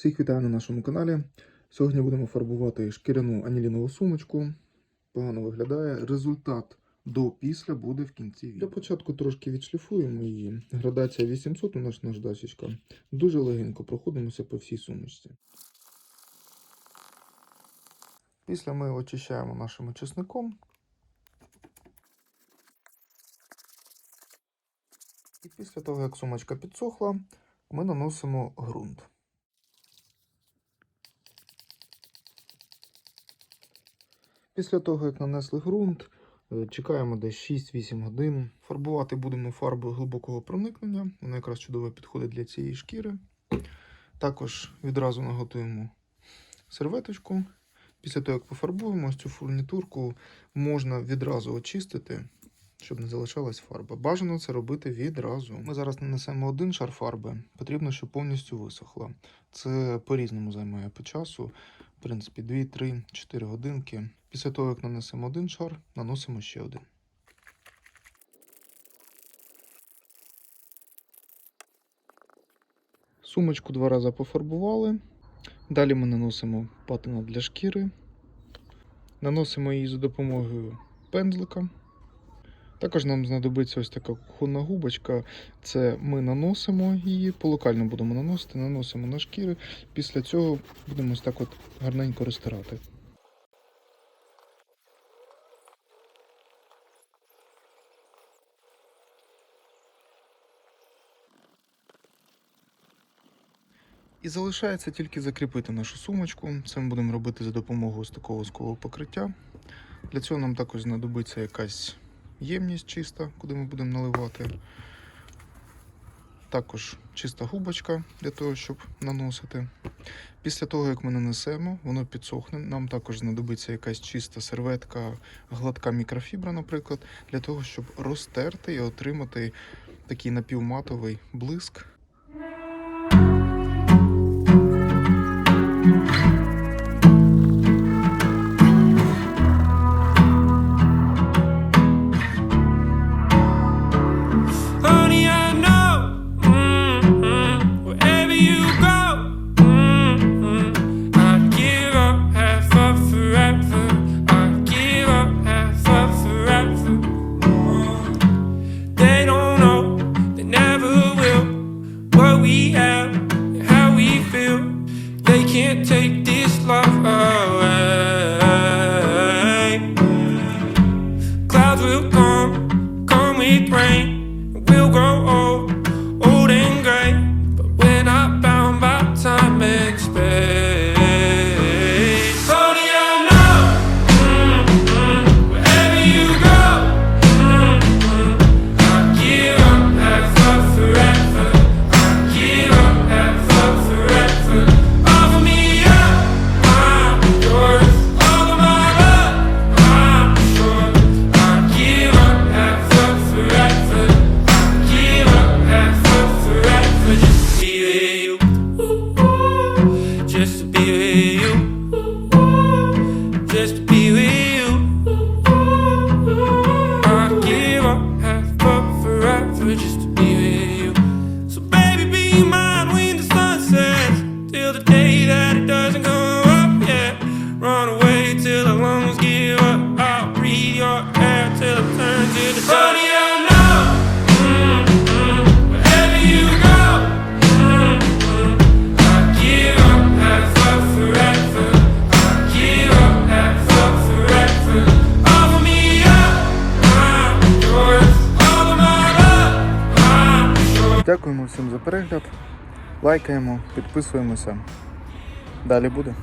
Всіх вітаю на нашому каналі. Сьогодні будемо фарбувати шкіряну анілінову сумочку. Погано виглядає. Результат до після буде в кінці відео. Для початку трошки відшліфуємо її. Градація 800 у нас наждачечка. Дуже легенько проходимося по всій сумочці. Після ми очищаємо нашим очисником. І після того, як сумочка підсохла, ми наносимо ґрунт. Після того, як нанесли ґрунт, е, чекаємо десь 6-8 годин. Фарбувати будемо фарбою глибокого проникнення. Вона якраз чудово підходить для цієї шкіри. Також відразу наготуємо серветочку. Після того, як пофарбуємо цю фурнітурку, можна відразу очистити, щоб не залишалась фарба. Бажано це робити відразу. Ми зараз нанесемо один шар фарби, потрібно, щоб повністю висохла. Це по-різному займає по часу. В принципі, 2, 3, 4 годинки. Після того, як нанесемо один шар, наносимо ще один. Сумочку два рази пофарбували. Далі ми наносимо патина для шкіри. Наносимо її за допомогою пензлика. Також нам знадобиться ось така кухонна губочка. Це ми наносимо її, по локально будемо наносити, наносимо на шкіри. Після цього будемо ось так от гарненько розтирати. І залишається тільки закріпити нашу сумочку. Це ми будемо робити за допомогою ось такого воскового покриття. Для цього нам також знадобиться якась ємність чиста, куди ми будемо наливати. Також чиста губочка для того, щоб наносити. Після того, як ми нанесемо, воно підсохне. Нам також знадобиться якась чиста серветка, гладка мікрофібра, наприклад, для того, щоб розтерти і отримати такий напівматовий блиск. They can't take this love away. Clouds will come, come with rain. We'll grow old, Дякуємо всім за перегляд. Лайкаємо, підписуємося. Далі буде.